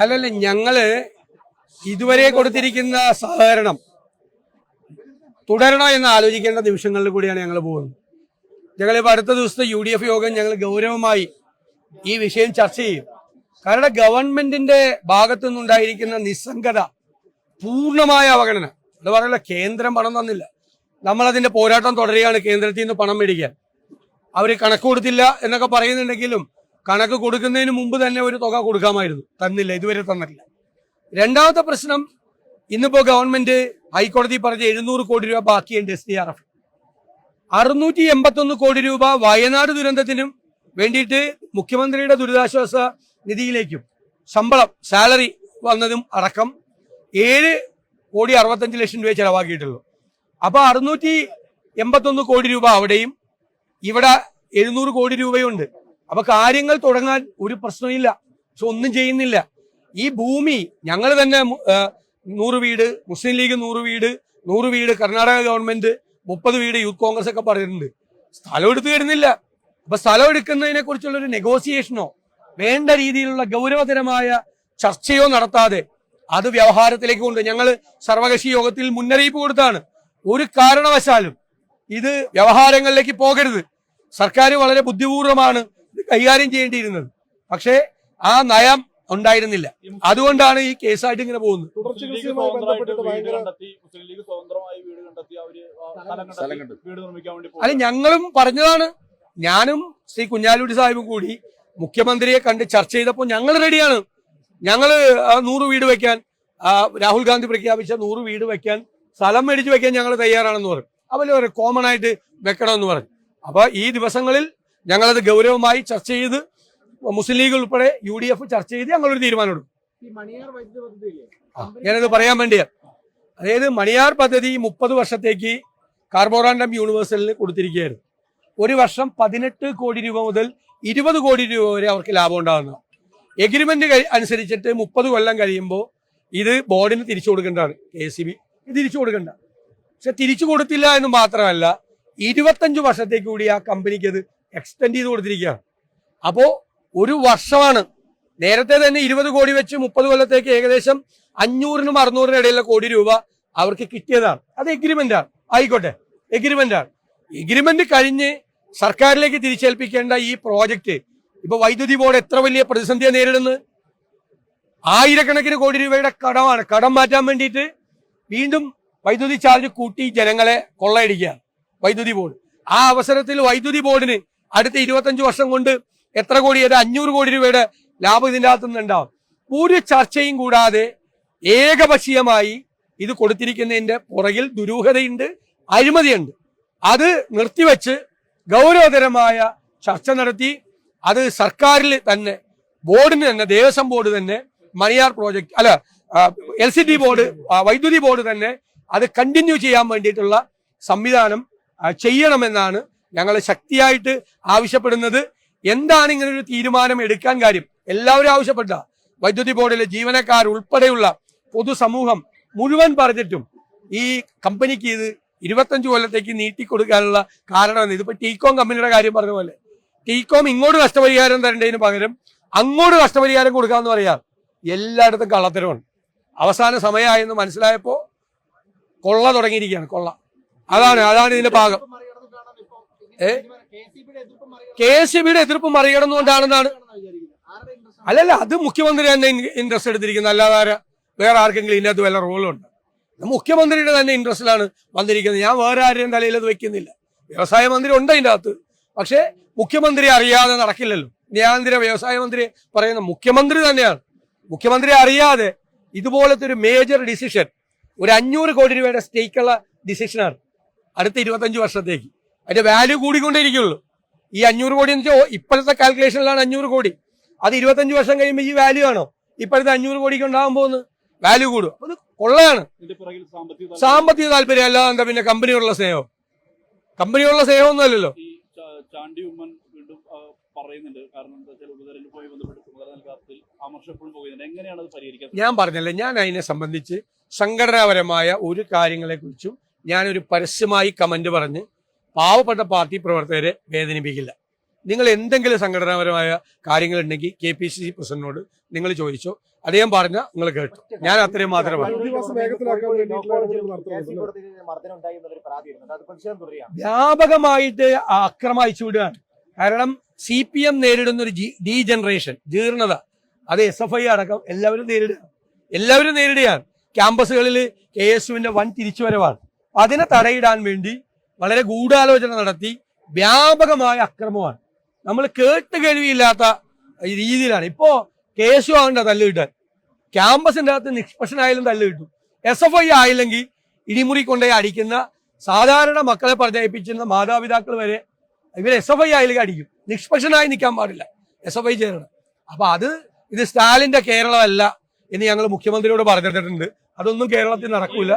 അല്ലല്ല ഞങ്ങൾ ഇതുവരെ കൊടുത്തിരിക്കുന്ന സഹകരണം തുടരണോ എന്ന് ആലോചിക്കേണ്ട നിമിഷങ്ങളിൽ കൂടിയാണ് ഞങ്ങൾ പോകുന്നത്. ഞങ്ങൾ ഇപ്പോൾ അടുത്ത ദിവസത്തെ യു ഡി എഫ് യോഗം ഞങ്ങൾ ഗൗരവമായി ഈ വിഷയം ചർച്ച ചെയ്യും. കാരണം ഗവൺമെന്റിന്റെ ഭാഗത്തു നിന്നുണ്ടായിരിക്കുന്ന നിസ്സംഗത പൂർണമായ അവഗണന. അത് പറയല്ല കേന്ദ്രം പണം തന്നില്ല. നമ്മളതിന്റെ പോരാട്ടം തുടരുകയാണ് കേന്ദ്രത്തിൽ നിന്ന് പണം മേടിക്കാൻ. അവർ കണക്ക് കൊടുത്തില്ല എന്നൊക്കെ പറയുന്നുണ്ടെങ്കിലും കണക്ക് കൊടുക്കുന്നതിന് മുമ്പ് തന്നെ ഒരു തുക കൊടുക്കാമായിരുന്നു. തന്നില്ല ഇതുവരെ തന്നിട്ടില്ല. രണ്ടാമത്തെ പ്രശ്നം ഇന്നിപ്പോ ഗവൺമെന്റ് ഹൈക്കോടതി പറഞ്ഞ എഴുന്നൂറ് കോടി രൂപ ബാക്കിയുണ്ട് എസ് ഡി ആർ എഫ് അറുന്നൂറ്റി എൺപത്തൊന്ന് കോടി രൂപ വയനാട് ദുരന്തത്തിനും വേണ്ടിയിട്ട് മുഖ്യമന്ത്രിയുടെ ദുരിതാശ്വാസ നിധിയിലേക്കും ശമ്പളം സാലറി വന്നതും അടക്കം ഏഴ് കോടി അറുപത്തഞ്ച് ലക്ഷം രൂപ ചെലവാക്കിയിട്ടുള്ളൂ. അപ്പൊ അറുന്നൂറ്റി എൺപത്തൊന്ന് കോടി രൂപ അവിടെയും ഇവിടെ എഴുന്നൂറ് കോടി രൂപയുണ്ട്. അപ്പൊ കാര്യങ്ങൾ തുടങ്ങാൻ ഒരു പ്രശ്നമില്ല. പക്ഷെ ഒന്നും ചെയ്യുന്നില്ല. ഈ ഭൂമി ഞങ്ങൾ തന്നെ നൂറ് വീട് മുസ്ലിം ലീഗ് നൂറ് വീട് നൂറ് വീട് കർണാടക ഗവൺമെന്റ് മുപ്പത് വീട് യൂത്ത് കോൺഗ്രസ് ഒക്കെ പറഞ്ഞിട്ടുണ്ട്. സ്ഥലം എടുത്തു തരുന്നില്ല. അപ്പൊ സ്ഥലം എടുക്കുന്നതിനെ കുറിച്ചുള്ള ഒരു നെഗോസിയേഷനോ വേണ്ട രീതിയിലുള്ള ഗൗരവതരമായ ചർച്ചയോ നടത്താതെ അത് വ്യവഹാരത്തിലേക്ക് കൊണ്ട് ഞങ്ങൾ സർവകക്ഷി യോഗത്തിൽ മുന്നറിയിപ്പ് കൊടുത്താണ്. ഒരു കാരണവശാലും ഇത് വ്യവഹാരങ്ങളിലേക്ക് പോകരുത്. സർക്കാർ വളരെ ബുദ്ധിപൂർവമാണ് ഇത് കൈകാര്യം ചെയ്യേണ്ടിയിരുന്നത്. പക്ഷേ ആ നയം ഉണ്ടായിരുന്നില്ല. അതുകൊണ്ടാണ് ഈ കേസായിട്ട് ഇങ്ങനെ പോകുന്നത്. അല്ല ഞങ്ങളും പറഞ്ഞതാണ്. ഞാനും ശ്രീ കുഞ്ഞാലുടി സാഹിബും കൂടി മുഖ്യമന്ത്രിയെ കണ്ട് ചർച്ച ചെയ്തപ്പോൾ ഞങ്ങൾ റെഡിയാണ്. ഞങ്ങൾ നൂറ് വീട് വെക്കാൻ രാഹുൽ ഗാന്ധി പ്രഖ്യാപിച്ച നൂറ് വീട് വെക്കാൻ സ്ഥലം മേടിച്ച് വെക്കാൻ ഞങ്ങൾ തയ്യാറാണെന്ന് പറഞ്ഞു. അവർ പറയും കോമൺ ആയിട്ട് വെക്കണമെന്ന് പറഞ്ഞു. അപ്പോൾ ഈ ദിവസങ്ങളിൽ ഞങ്ങളത് ഗൗരവമായി ചർച്ച ചെയ്ത് മുസ്ലിം ലീഗ് ഉൾപ്പെടെ യു ഡി എഫ് ചർച്ച ചെയ്ത് ഞങ്ങളൊരു തീരുമാനം എടുക്കും. ഞാനത് പറയാൻ വേണ്ടിയാ അതായത് മണിയാർ പദ്ധതി മുപ്പത് വർഷത്തേക്ക് കാർബോറാൻഡം യൂണിവേഴ്സലിന് കൊടുത്തിരിക്കുകയായിരുന്നു. ഒരു വർഷം പതിനെട്ട് കോടി രൂപ മുതൽ ഇരുപത് കോടി രൂപ വരെ അവർക്ക് ലാഭം ഉണ്ടാകുന്നു. എഗ്രിമെന്റ് അനുസരിച്ചിട്ട് മുപ്പത് കൊല്ലം കഴിയുമ്പോൾ ഇത് ബോർഡിന് തിരിച്ചു കൊടുക്കേണ്ടതാണ്. കെ സി ബി തിരിച്ചു കൊടുക്കണ്ട. പക്ഷെ തിരിച്ചു കൊടുത്തില്ല എന്ന് മാത്രമല്ല ഇരുപത്തഞ്ച് വർഷത്തേക്ക് കൂടി ആ കമ്പനിക്ക് അത് എക്സ്റ്റെൻഡ് ചെയ്ത് കൊടുത്തിരിക്കുകയാണ്. അപ്പോ ഒരു വർഷമാണ്. നേരത്തെ തന്നെ ഇരുപത് കോടി വെച്ച് മുപ്പത് കൊല്ലത്തേക്ക് ഏകദേശം അഞ്ഞൂറിനും അറുന്നൂറിനും ഇടയിലുള്ള കോടി രൂപ അവർക്ക് കിട്ടിയതാണ്. അത് എഗ്രിമെന്റ് ആണ്. ആയിക്കോട്ടെ. എഗ്രിമെന്റ് ആണ്. എഗ്രിമെന്റ് കഴിഞ്ഞ് സർക്കാരിലേക്ക് തിരിച്ചേൽപ്പിക്കേണ്ട ഈ പ്രോജക്റ്റ് ഇപ്പൊ വൈദ്യുതി ബോർഡ് എത്ര വലിയ പ്രതിസന്ധിയെ നേരിടുന്നത് ആയിരക്കണക്കിന് കോടി രൂപയുടെ കടമാണ്. കടം മാറ്റാൻ വേണ്ടിയിട്ട് വീണ്ടും വൈദ്യുതി ചാർജ് കൂട്ടി ജനങ്ങളെ കൊള്ളയടിക്കുകയാണ് വൈദ്യുതി ബോർഡ്. ആ അവസരത്തിൽ വൈദ്യുതി ബോർഡിന് അടുത്ത ഇരുപത്തഞ്ച് വർഷം കൊണ്ട് എത്ര കോടി ഒരു അഞ്ഞൂറ് കോടി രൂപയുടെ ലാഭം ഇതിന്റെ അകത്തു നിന്നുണ്ടാവും. ഒരു ചർച്ചയും കൂടാതെ ഏകപക്ഷീയമായി ഇത് കൊടുത്തിരിക്കുന്നതിന്റെ പുറകിൽ ദുരൂഹതയുണ്ട് അഴിമതിയുണ്ട്. അത് നിർത്തിവെച്ച് ഗൗരവതരമായ ചർച്ച നടത്തി അത് സർക്കാരിൽ തന്നെ ബോർഡിന് തന്നെ ദേവസ്വം ബോർഡ് തന്നെ മണിയാർ പ്രോജക്ട് അല്ല എൽ സി ഡി ബോർഡ് വൈദ്യുതി ബോർഡ് തന്നെ അത് കണ്ടിന്യൂ ചെയ്യാൻ വേണ്ടിയിട്ടുള്ള സംവിധാനം ചെയ്യണമെന്നാണ് ഞങ്ങൾ ശക്തിയായിട്ട് ആവശ്യപ്പെടുന്നത്. എന്താണ് ഇങ്ങനെ ഒരു തീരുമാനം എടുക്കാൻ കാര്യം? എല്ലാവരും ആവശ്യപ്പെട്ട. വൈദ്യുതി ബോർഡിലെ ജീവനക്കാർ ഉൾപ്പെടെയുള്ള പൊതുസമൂഹം മുഴുവൻ പറഞ്ഞിട്ടും ഈ കമ്പനിക്ക് ഇത് ഇരുപത്തഞ്ച് കൊല്ലത്തേക്ക് നീട്ടിക്കൊടുക്കാനുള്ള കാരണം ഇതിപ്പോ ടീകോം കമ്പനിയുടെ കാര്യം പറഞ്ഞ പോലെ. ടീകോം ഇങ്ങോട്ട് നഷ്ടപരിഹാരം തരേണ്ടതിന് പകരം അങ്ങോട്ട് നഷ്ടപരിഹാരം കൊടുക്കാന്ന് പറയാം. എല്ലായിടത്തും കള്ളത്തരമാണ്. അവസാന സമയമായെന്ന് മനസ്സിലായപ്പോ കൊള്ള തുടങ്ങിയിരിക്കുകയാണ് കൊള്ള. അതാണ് അതാണ് ഇതിന്റെ ഭാഗം. ഏ? കെ സി ബിയുടെ എതിർപ്പ് മറികടന്നുകൊണ്ടാണെന്നാണ്? അല്ലല്ല അത് മുഖ്യമന്ത്രി തന്നെ ഇൻട്രസ്റ്റ് എടുത്തിരിക്കുന്നത്. അല്ലാതെ വേറെ ആർക്കെങ്കിലും ഇതിനകത്ത് വല്ല റോളുണ്ട്. മുഖ്യമന്ത്രിയുടെ തന്നെ ഇൻട്രസ്റ്റിലാണ് വന്നിരിക്കുന്നത്. ഞാൻ വേറെ ആരുടെയും തലയിൽ അത് വെക്കുന്നില്ല. വ്യവസായ മന്ത്രി ഉണ്ട് അതിന്റെ അകത്ത്. പക്ഷേ മുഖ്യമന്ത്രി അറിയാതെ നടക്കില്ലല്ലോ. ന്യായാന്തര വ്യവസായ മന്ത്രി പറയുന്ന മുഖ്യമന്ത്രി തന്നെയാണ്. മുഖ്യമന്ത്രി അറിയാതെ ഇതുപോലത്തെ ഒരു മേജർ ഡിസിഷൻ ഒരു അഞ്ഞൂറ് കോടി രൂപയുടെ സ്റ്റേക്കുള്ള ഡിസിഷനാണ് അടുത്ത ഇരുപത്തഞ്ച് വർഷത്തേക്ക്. അതിന്റെ വാല്യൂ കൂടിക്കൊണ്ടേയിരിക്കുള്ളൂ. ഈ അഞ്ഞൂറ് കോടി എന്ന് വെച്ചാൽ ഇപ്പോഴത്തെ കാൽക്കുലേഷനിലാണ് അഞ്ഞൂറ് കോടി. അത് ഇരുപത്തഞ്ച് വർഷം കഴിയുമ്പോൾ ഈ വാല്യൂ ആണോ? ഇപ്പോഴത്തെ അഞ്ഞൂറ് കോടിക്ക് ഉണ്ടാകാൻ പോകുന്നത് വാല്യൂ കൂടും. അത് കൊള്ളയാണ്. സാമ്പത്തിക താല്പര്യം. അല്ലാതെ എന്താ പിന്നെ കമ്പനിയോടുള്ള സ്നേഹം? കമ്പനിയോടുള്ള സ്നേഹമൊന്നും അല്ലല്ലോ. ചാണ്ടി ഉമ്മൻ വീണ്ടും പറയുന്നുണ്ട്. കാരണം എന്താ വെച്ചാൽ ഉപതെരഞ്ഞെടുപ്പുമായി ബന്ധപ്പെട്ട് ചുമതല നൽകാത്തതിൽ അമർഷ എപ്പോഴും പോകുന്നുണ്ട്. എങ്ങനെയാണ് അത് പരിഹരിക്കാൻ ഞാൻ പറഞ്ഞല്ലേ ഞാൻ അതിനെ സംബന്ധിച്ച് സംഘടനാപരമായ ഒരു കാര്യങ്ങളെക്കുറിച്ചും ഞാനൊരു പരസ്യമായി കമന്റ് പറഞ്ഞ് പാവപ്പെട്ട പാർട്ടി പ്രവർത്തകരെ വേദനിപ്പിക്കില്ല. നിങ്ങൾ എന്തെങ്കിലും സംഘടനാപരമായ കാര്യങ്ങൾ ഉണ്ടെങ്കിൽ കെ പി സി സി പ്രസിഡന്റിനോട് നിങ്ങൾ ചോദിച്ചോ അദ്ദേഹം പറഞ്ഞ നിങ്ങൾ കേട്ടു. ഞാൻ അത്രയും മാത്രമേ പറഞ്ഞു തുടരുകയാണ്. വ്യാപകമായിട്ട് അയച്ചു വിടുകയാണ്. കാരണം സി പി എം നേരിടുന്ന ഒരു ഡി ജനറേഷൻ ജീർണത അത് എസ് എഫ് ഐ അടക്കം എല്ലാവരും നേരിടുക. എല്ലാവരും നേരിടുകയാണ്. ക്യാമ്പസുകളിൽ കെ എസ് യുവിന്റെ വൻ തിരിച്ചുവരവാണ്. അതിനെ തടയിടാൻ വേണ്ടി വളരെ ഗൂഢാലോചന നടത്തി വ്യാപകമായ അക്രമമാണ്. നമ്മൾ കേട്ട് കേൾവിയില്ലാത്ത രീതിയിലാണ്. ഇപ്പോ കെ എസ് യു ആകണ്ട തല്ല് കിട്ടാൻ. ക്യാമ്പസിന്റെ അകത്ത് നിഷ്പക്ഷനായാലും തല്ല് എസ് എഫ് ഐ ആയില്ലെങ്കിൽ ഇടിമുറി കൊണ്ടുപോയി അടിക്കുന്ന സാധാരണ മക്കളെ പ്രചരിപ്പിച്ചിരുന്ന മാതാപിതാക്കൾ വരെ ഇവർ എസ് എഫ് ഐ ആയാലും അടിക്കും. നിഷ്പക്ഷനായി നിൽക്കാൻ പാടില്ല. എസ് എഫ് ഐ ചേരണം. അപ്പൊ അത് ഇത് സ്റ്റാലിന്റെ കേരളമല്ല എന്ന് ഞങ്ങൾ മുഖ്യമന്ത്രിയോട് പറഞ്ഞിട്ടുണ്ട്. അതൊന്നും കേരളത്തിൽ നടക്കൂല.